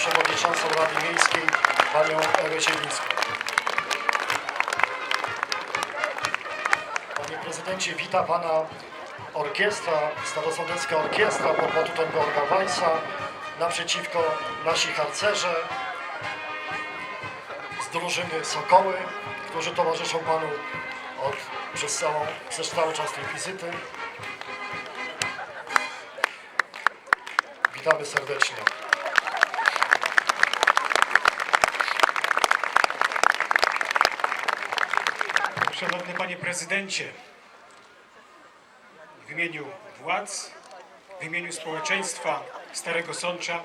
przewodniczącą Rady Miejskiej, panią Ewę Siedlińską. Panie prezydencie, wita pana orkiestra, Starosądecka Orkiestra pod batutem Georga Weissa, naprzeciwko nasi harcerze z drużyny Sokoły, którzy towarzyszą panu od, przez, całą, przez cały czas tej wizyty. Witamy serdecznie. Szanowny Panie Prezydencie, w imieniu władz, w imieniu społeczeństwa Starego Sącza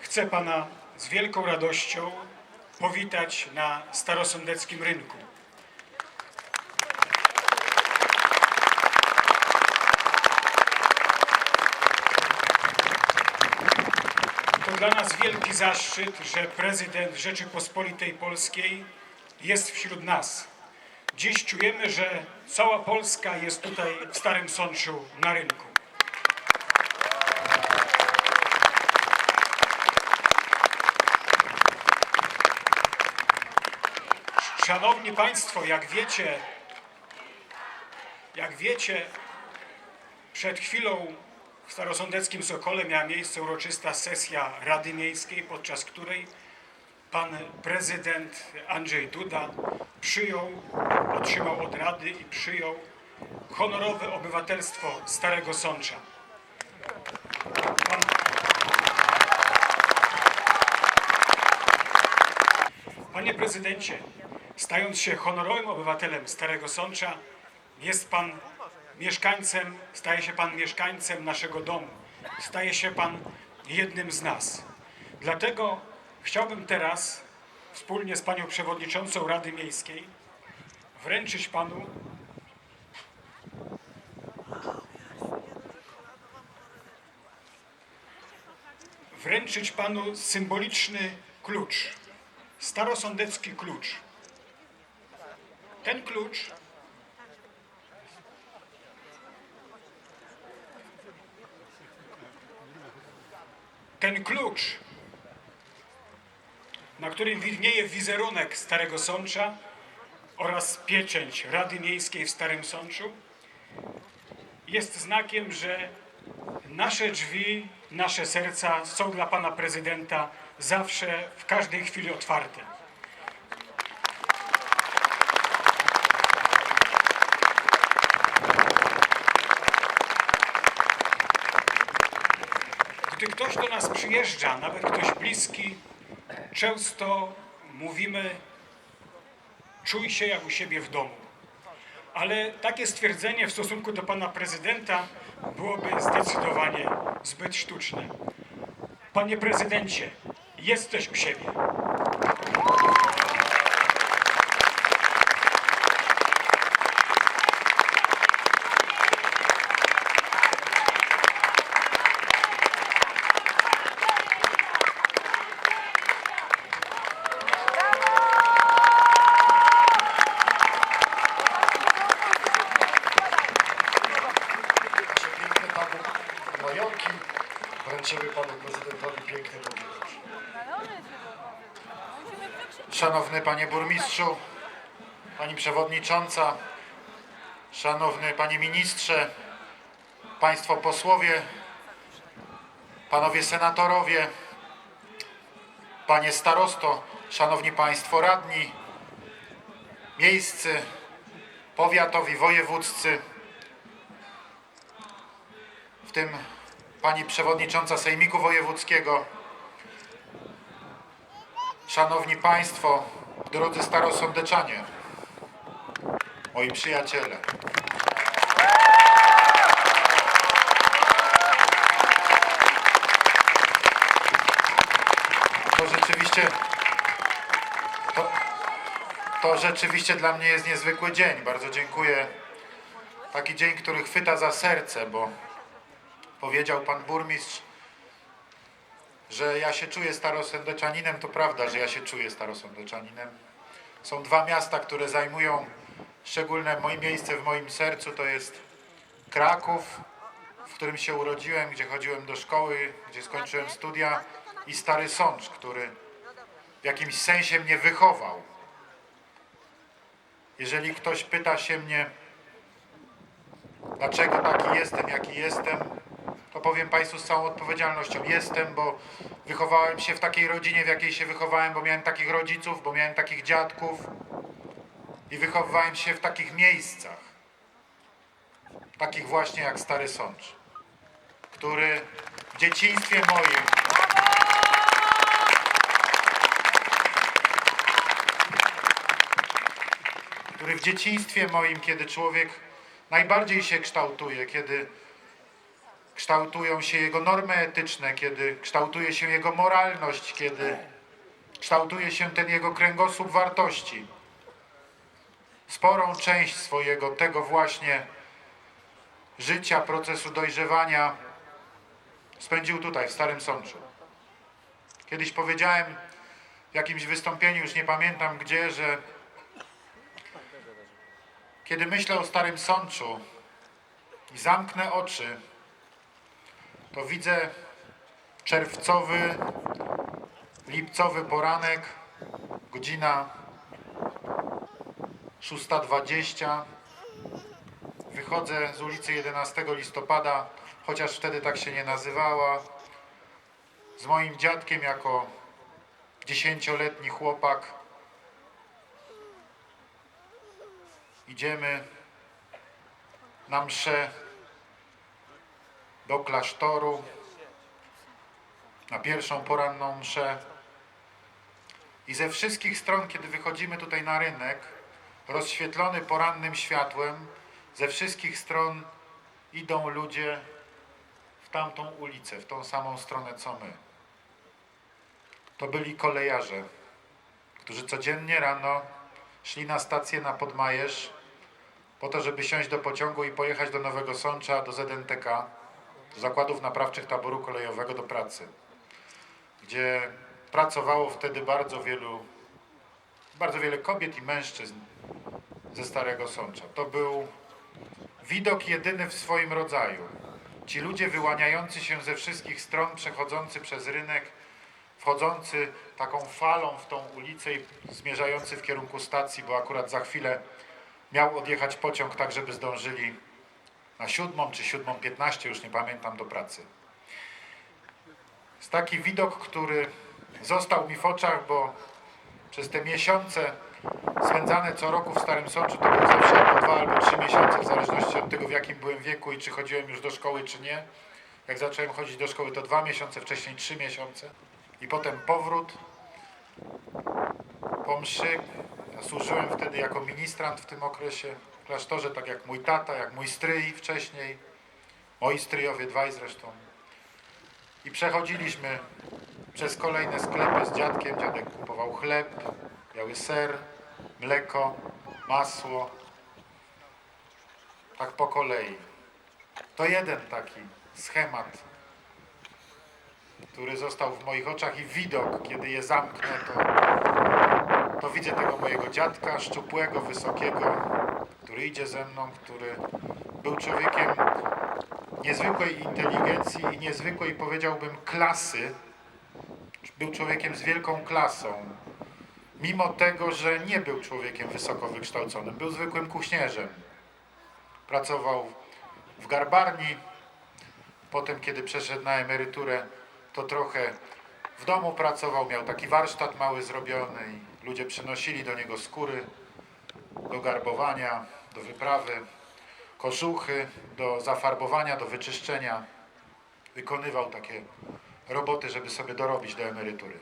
chcę Pana z wielką radością powitać na starosądeckim rynku. To dla nas wielki zaszczyt, że prezydent Rzeczypospolitej Polskiej jest wśród nas. Dziś czujemy, że cała Polska jest tutaj w Starym Sączu na rynku. Szanowni Państwo, jak wiecie, jak wiecie, przed chwilą w Starosądeckim Sokole miała miejsce uroczysta sesja Rady Miejskiej, podczas której pan prezydent Andrzej Duda przyjął, otrzymał od Rady i przyjął honorowe obywatelstwo Starego Sącza. Pan, Panie prezydencie, stając się honorowym obywatelem Starego Sącza, jest pan mieszkańcem, staje się pan mieszkańcem naszego domu. Staje się pan jednym z nas. Dlatego chciałbym teraz wspólnie z panią przewodniczącą Rady Miejskiej wręczyć panu wręczyć panu symboliczny klucz. Starosądecki klucz. Ten klucz ten klucz, na którym widnieje wizerunek Starego Sącza oraz pieczęć Rady Miejskiej w Starym Sączu, jest znakiem, że nasze drzwi, nasze serca są dla pana prezydenta zawsze, w każdej chwili otwarte. Gdy ktoś do nas przyjeżdża, nawet ktoś bliski, często mówimy, czuj się jak u siebie w domu. Ale takie stwierdzenie w stosunku do pana prezydenta byłoby zdecydowanie zbyt sztuczne. Panie prezydencie, jesteś u siebie. Panie Burmistrzu, Pani Przewodnicząca, Szanowny Panie Ministrze, Państwo Posłowie, Panowie Senatorowie, Panie Starosto, Szanowni Państwo Radni, Miejscy, Powiatowi, Wojewódzcy, w tym Pani Przewodnicząca Sejmiku Wojewódzkiego, Szanowni Państwo, drodzy starosądeczanie, moi przyjaciele. To rzeczywiście, to, to rzeczywiście dla mnie jest niezwykły dzień. Bardzo dziękuję. Taki dzień, który chwyta za serce, bo powiedział pan burmistrz, że ja się czuję starosądeczaninem, to prawda, że ja się czuję starosądeczaninem. Są dwa miasta, które zajmują szczególne moje miejsce w moim sercu, to jest Kraków, w którym się urodziłem, gdzie chodziłem do szkoły, gdzie skończyłem studia i Stary Sącz, który w jakimś sensie mnie wychował. Jeżeli ktoś pyta się mnie, dlaczego taki jestem, jaki jestem, powiem Państwu z całą odpowiedzialnością. Jestem, bo wychowałem się w takiej rodzinie, w jakiej się wychowałem, bo miałem takich rodziców, bo miałem takich dziadków i wychowywałem się w takich miejscach, takich właśnie jak Stary Sącz, który w dzieciństwie moim który w dzieciństwie moim, kiedy człowiek najbardziej się kształtuje, kiedy kształtują się jego normy etyczne, kiedy kształtuje się jego moralność, kiedy kształtuje się ten jego kręgosłup wartości. Sporą część swojego tego właśnie życia, procesu dojrzewania spędził tutaj, w Starym Sączu. Kiedyś powiedziałem w jakimś wystąpieniu, już nie pamiętam gdzie, że kiedy myślę o Starym Sączu i zamknę oczy, to widzę czerwcowy, lipcowy poranek, godzina 6.20. Wychodzę z ulicy 11 listopada, chociaż wtedy tak się nie nazywała, z moim dziadkiem jako dziesięcioletni chłopak. Idziemy na mszę do klasztoru, na pierwszą poranną mszę. I ze wszystkich stron, kiedy wychodzimy tutaj na rynek, rozświetlony porannym światłem, ze wszystkich stron idą ludzie w tamtą ulicę, w tą samą stronę co my. To byli kolejarze, którzy codziennie rano szli na stację na Podmajerz po to, żeby siąść do pociągu i pojechać do Nowego Sącza, do ZNTK, Zakładów Naprawczych Taboru Kolejowego do pracy, gdzie pracowało wtedy bardzo wielu, bardzo wiele kobiet i mężczyzn ze Starego Sącza. To był widok jedyny w swoim rodzaju. Ci ludzie wyłaniający się ze wszystkich stron, przechodzący przez rynek, wchodzący taką falą w tą ulicę i zmierzający w kierunku stacji, bo akurat za chwilę miał odjechać pociąg tak, żeby zdążyli na siódmą czy siódmą piętnaście, już nie pamiętam, do pracy. Jest taki widok, który został mi w oczach, bo przez te miesiące spędzane co roku w Starym Sączu to były zawsze albo dwa albo trzy miesiące, w zależności od tego w jakim byłem wieku i czy chodziłem już do szkoły czy nie. Jak zacząłem chodzić do szkoły to dwa miesiące, wcześniej trzy miesiące i potem powrót po mszy. Ja służyłem wtedy jako ministrant w tym okresie klasztorze, tak jak mój tata, jak mój stryj wcześniej, moi stryjowie dwaj zresztą. I przechodziliśmy przez kolejne sklepy z dziadkiem. Dziadek kupował chleb, biały ser, mleko, masło. Tak po kolei. To jeden taki schemat, który został w moich oczach i widok, kiedy je zamknę, to, to widzę tego mojego dziadka, szczupłego, wysokiego, który idzie ze mną, który był człowiekiem niezwykłej inteligencji i niezwykłej, powiedziałbym, klasy. Był człowiekiem z wielką klasą. Mimo tego, że nie był człowiekiem wysoko wykształconym, był zwykłym kuchnierzem. Pracował w garbarni, potem kiedy przeszedł na emeryturę, to trochę w domu pracował, miał taki warsztat mały zrobiony i ludzie przynosili do niego skóry do garbowania, do wyprawy, kożuchy, do zafarbowania, do wyczyszczenia. Wykonywał takie roboty, żeby sobie dorobić do emerytury.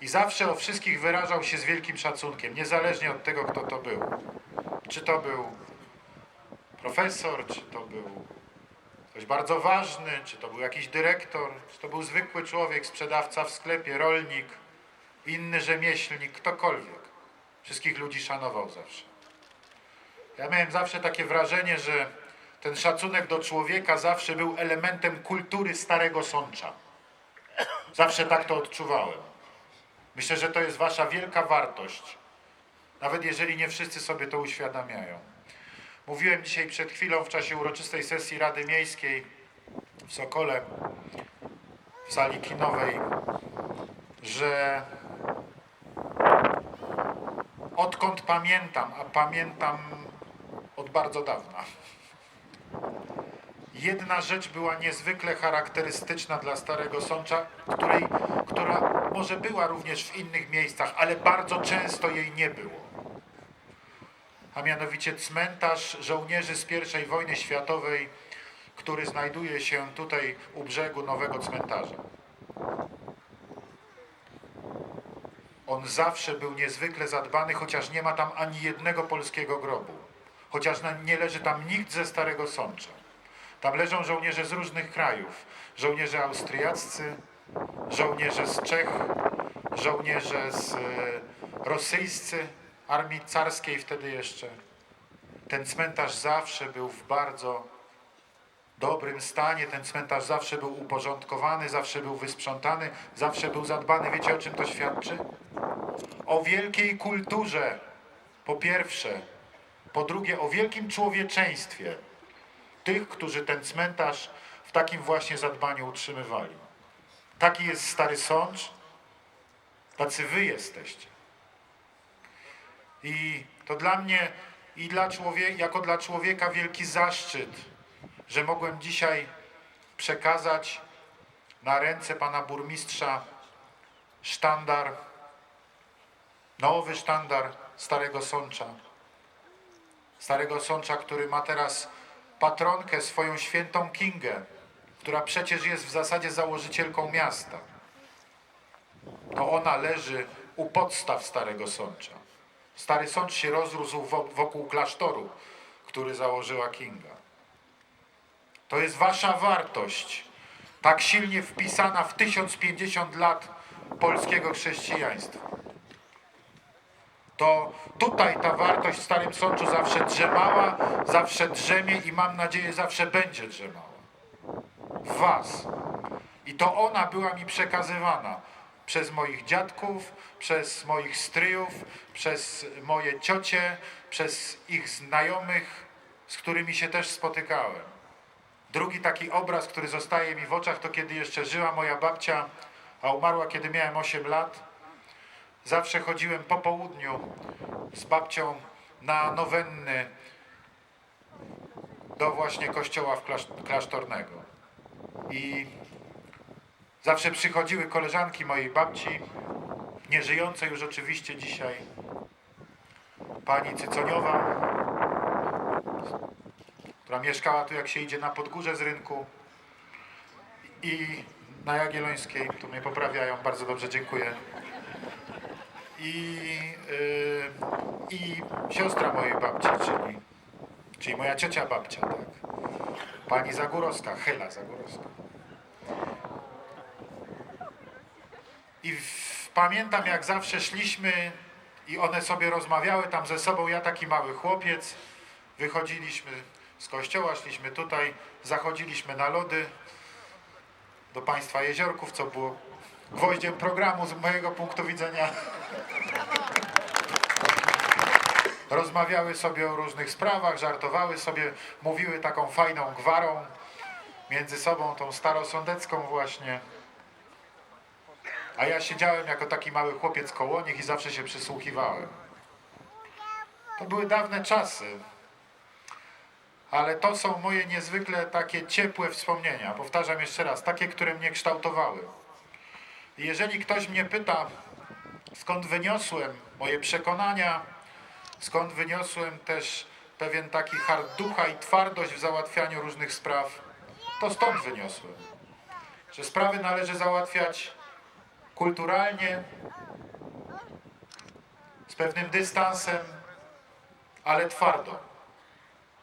I zawsze o wszystkich wyrażał się z wielkim szacunkiem, niezależnie od tego, kto to był. Czy to był profesor, czy to był ktoś bardzo ważny, czy to był jakiś dyrektor, czy to był zwykły człowiek, sprzedawca w sklepie, rolnik, inny rzemieślnik, ktokolwiek. Wszystkich ludzi szanował zawsze. Ja miałem zawsze takie wrażenie, że ten szacunek do człowieka zawsze był elementem kultury Starego Sącza. Zawsze tak to odczuwałem. Myślę, że to jest wasza wielka wartość. Nawet jeżeli nie wszyscy sobie to uświadamiają. Mówiłem dzisiaj przed chwilą w czasie uroczystej sesji Rady Miejskiej w Sokole, w sali kinowej, że odkąd pamiętam, a pamiętam od bardzo dawna, jedna rzecz była niezwykle charakterystyczna dla Starego Sącza, której, która może była również w innych miejscach, ale bardzo często jej nie było. A mianowicie cmentarz żołnierzy z I wojny światowej, który znajduje się tutaj u brzegu nowego cmentarza. On zawsze był niezwykle zadbany, chociaż nie ma tam ani jednego polskiego grobu. Chociaż nie leży tam nikt ze Starego Sącza. Tam leżą żołnierze z różnych krajów. Żołnierze austriaccy, żołnierze z Czech, żołnierze z e, rosyjscy, armii carskiej wtedy jeszcze. Ten cmentarz zawsze był w bardzo dobrym stanie, ten cmentarz zawsze był uporządkowany, zawsze był wysprzątany, zawsze był zadbany. Wiecie o czym to świadczy? O wielkiej kulturze, po pierwsze, po drugie o wielkim człowieczeństwie tych, którzy ten cmentarz w takim właśnie zadbaniu utrzymywali. Taki jest Stary Sącz, tacy wy jesteście. I to dla mnie i dla człowieka, jako dla człowieka wielki zaszczyt, że mogłem dzisiaj przekazać na ręce pana burmistrza sztandar, nowy sztandar Starego Sącza. Starego Sącza, który ma teraz patronkę swoją świętą Kingę, która przecież jest w zasadzie założycielką miasta. To ona leży u podstaw Starego Sącza. Stary Sącz się rozrósł wo- wokół klasztoru, który założyła Kinga. To jest wasza wartość, tak silnie wpisana w 1050 lat polskiego chrześcijaństwa. To tutaj ta wartość w Starym Sączu zawsze drzemała, zawsze drzemie i mam nadzieję zawsze będzie drzemała. W was. I to ona była mi przekazywana przez moich dziadków, przez moich stryjów, przez moje ciocie, przez ich znajomych, z którymi się też spotykałem. Drugi taki obraz, który zostaje mi w oczach, to kiedy jeszcze żyła moja babcia, a umarła kiedy miałem 8 lat. Zawsze chodziłem po południu z babcią na nowenny do właśnie kościoła w klasz- klasztornego. I zawsze przychodziły koleżanki mojej babci, nieżyjące już oczywiście dzisiaj, pani Cyconiowa, która mieszkała tu jak się idzie na Podgórze z rynku i na Jagiellońskiej, tu mnie poprawiają, bardzo dobrze dziękuję. I, yy, i siostra mojej babci, czyli, czyli moja ciocia babcia, tak. Pani Zagórowska, Hela Zagórowska. I w, pamiętam jak zawsze szliśmy i one sobie rozmawiały tam ze sobą, ja taki mały chłopiec, wychodziliśmy z kościoła, szliśmy tutaj, zachodziliśmy na lody do państwa jeziorków, co było gwoździem programu z mojego punktu widzenia. Rozmawiały sobie o różnych sprawach, żartowały sobie, mówiły taką fajną gwarą między sobą, tą starosądecką właśnie. A ja siedziałem jako taki mały chłopiec koło nich i zawsze się przysłuchiwałem. To były dawne czasy. Ale to są moje niezwykle takie ciepłe wspomnienia. Powtarzam jeszcze raz, takie, które mnie kształtowały. Jeżeli ktoś mnie pyta, skąd wyniosłem moje przekonania, skąd wyniosłem też pewien taki hard ducha i twardość w załatwianiu różnych spraw, to stąd wyniosłem. Że sprawy należy załatwiać kulturalnie, z pewnym dystansem, ale twardo.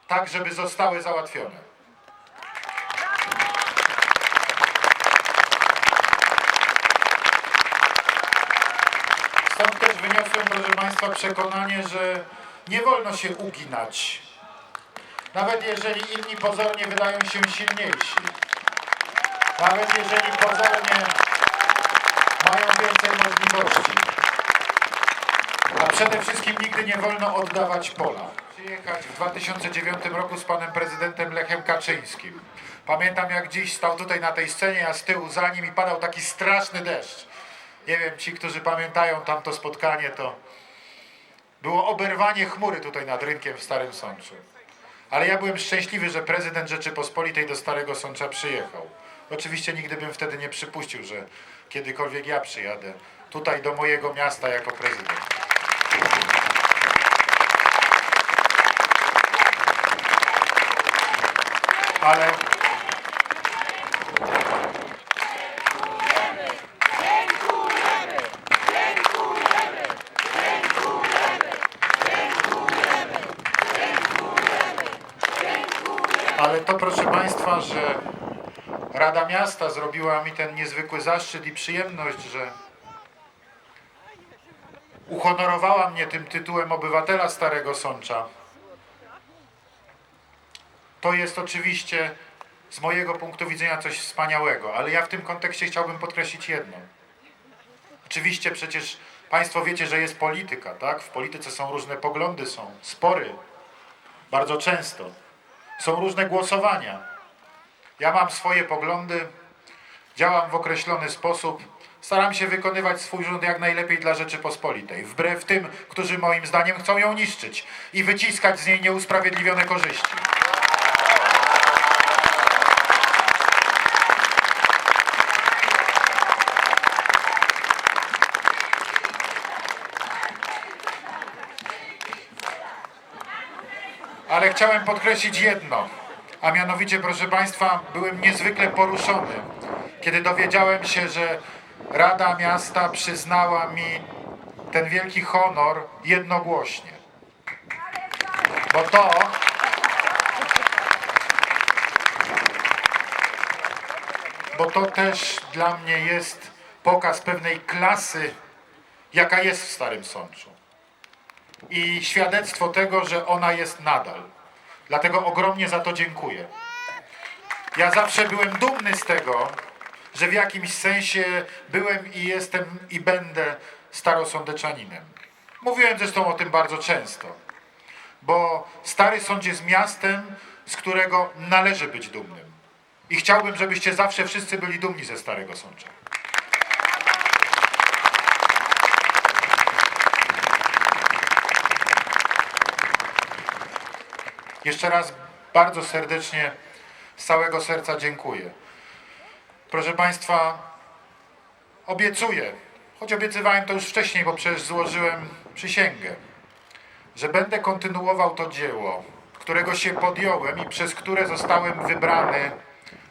Tak, żeby zostały załatwione. Stąd też wyniosłem, proszę Państwa, przekonanie, że nie wolno się uginać. Nawet jeżeli inni pozornie wydają się silniejsi. Nawet jeżeli pozornie mają więcej możliwości. Przede wszystkim nigdy nie wolno oddawać pola. przyjechać w 2009 roku z panem prezydentem Lechem Kaczyńskim. Pamiętam jak dziś stał tutaj na tej scenie, a z tyłu za nim i padał taki straszny deszcz. Nie wiem, ci, którzy pamiętają tamto spotkanie, to było oberwanie chmury tutaj nad rynkiem w Starym Sączu. Ale ja byłem szczęśliwy, że prezydent Rzeczypospolitej do Starego Sącza przyjechał. Oczywiście nigdy bym wtedy nie przypuścił, że kiedykolwiek ja przyjadę tutaj do mojego miasta jako prezydent. Ale Ale to proszę Państwa, że Rada Miasta zrobiła mi ten niezwykły zaszczyt i przyjemność, że uhonorowała mnie tym tytułem obywatela Starego Sącza. To jest oczywiście z mojego punktu widzenia coś wspaniałego, ale ja w tym kontekście chciałbym podkreślić jedno. Oczywiście przecież Państwo wiecie, że jest polityka, tak? W polityce są różne poglądy, są spory, bardzo często. Są różne głosowania. Ja mam swoje poglądy, działam w określony sposób, staram się wykonywać swój rząd jak najlepiej dla Rzeczypospolitej, wbrew tym, którzy moim zdaniem chcą ją niszczyć i wyciskać z niej nieusprawiedliwione korzyści. Ale chciałem podkreślić jedno, a mianowicie, proszę Państwa, byłem niezwykle poruszony, kiedy dowiedziałem się, że Rada Miasta przyznała mi ten wielki honor jednogłośnie. Bo to, bo to też dla mnie jest pokaz pewnej klasy, jaka jest w Starym Sączu i świadectwo tego, że ona jest nadal. Dlatego ogromnie za to dziękuję. Ja zawsze byłem dumny z tego, że w jakimś sensie byłem i jestem i będę starosądeczaninem. Mówiłem zresztą o tym bardzo często, bo Stary Sąd jest miastem, z którego należy być dumnym. I chciałbym, żebyście zawsze wszyscy byli dumni ze Starego Sącza. Jeszcze raz bardzo serdecznie, z całego serca dziękuję. Proszę Państwa, obiecuję, choć obiecywałem to już wcześniej, bo przecież złożyłem przysięgę, że będę kontynuował to dzieło, którego się podjąłem i przez które zostałem wybrany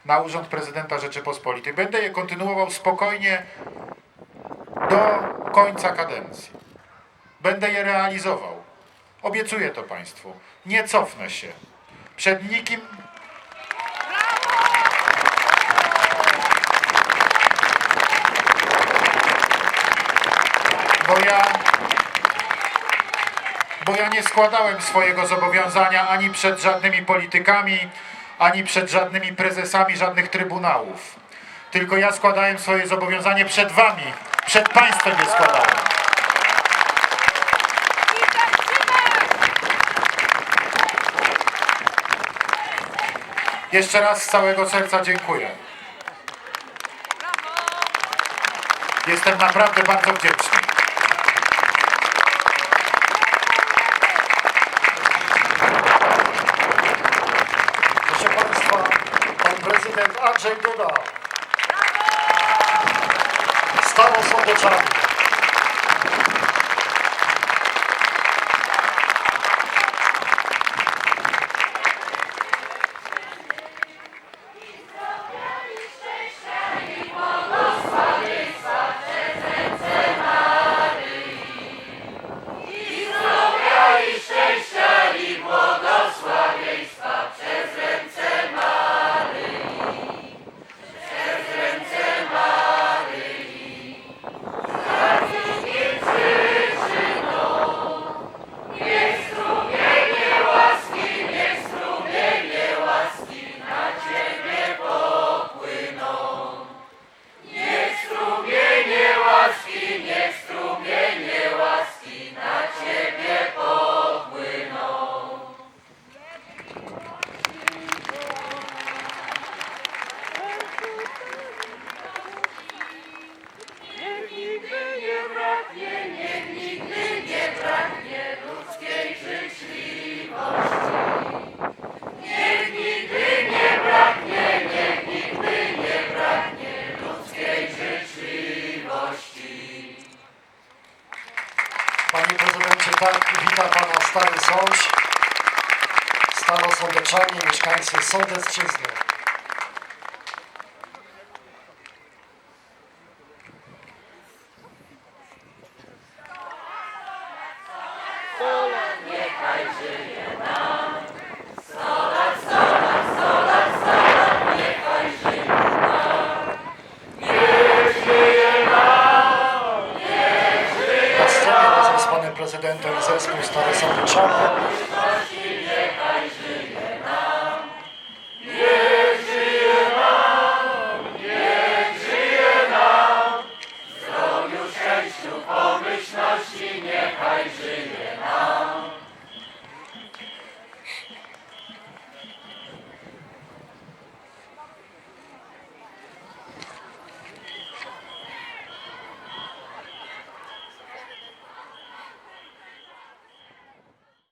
na urząd prezydenta Rzeczypospolitej. Będę je kontynuował spokojnie do końca kadencji. Będę je realizował. Obiecuję to Państwu. Nie cofnę się. Przed nikim. Bo ja. Bo ja nie składałem swojego zobowiązania ani przed żadnymi politykami, ani przed żadnymi prezesami żadnych trybunałów. Tylko ja składałem swoje zobowiązanie przed Wami, przed Państwem je składałem. Jeszcze raz z całego serca dziękuję. Jestem naprawdę bardzo wdzięczny. Proszę Państwa, pan prezydent Andrzej Duda. Starosądeczany. Panie starosądeczanie, mieszkańcy Sądecczyzny. Prezydentem zespół Sądeczanie.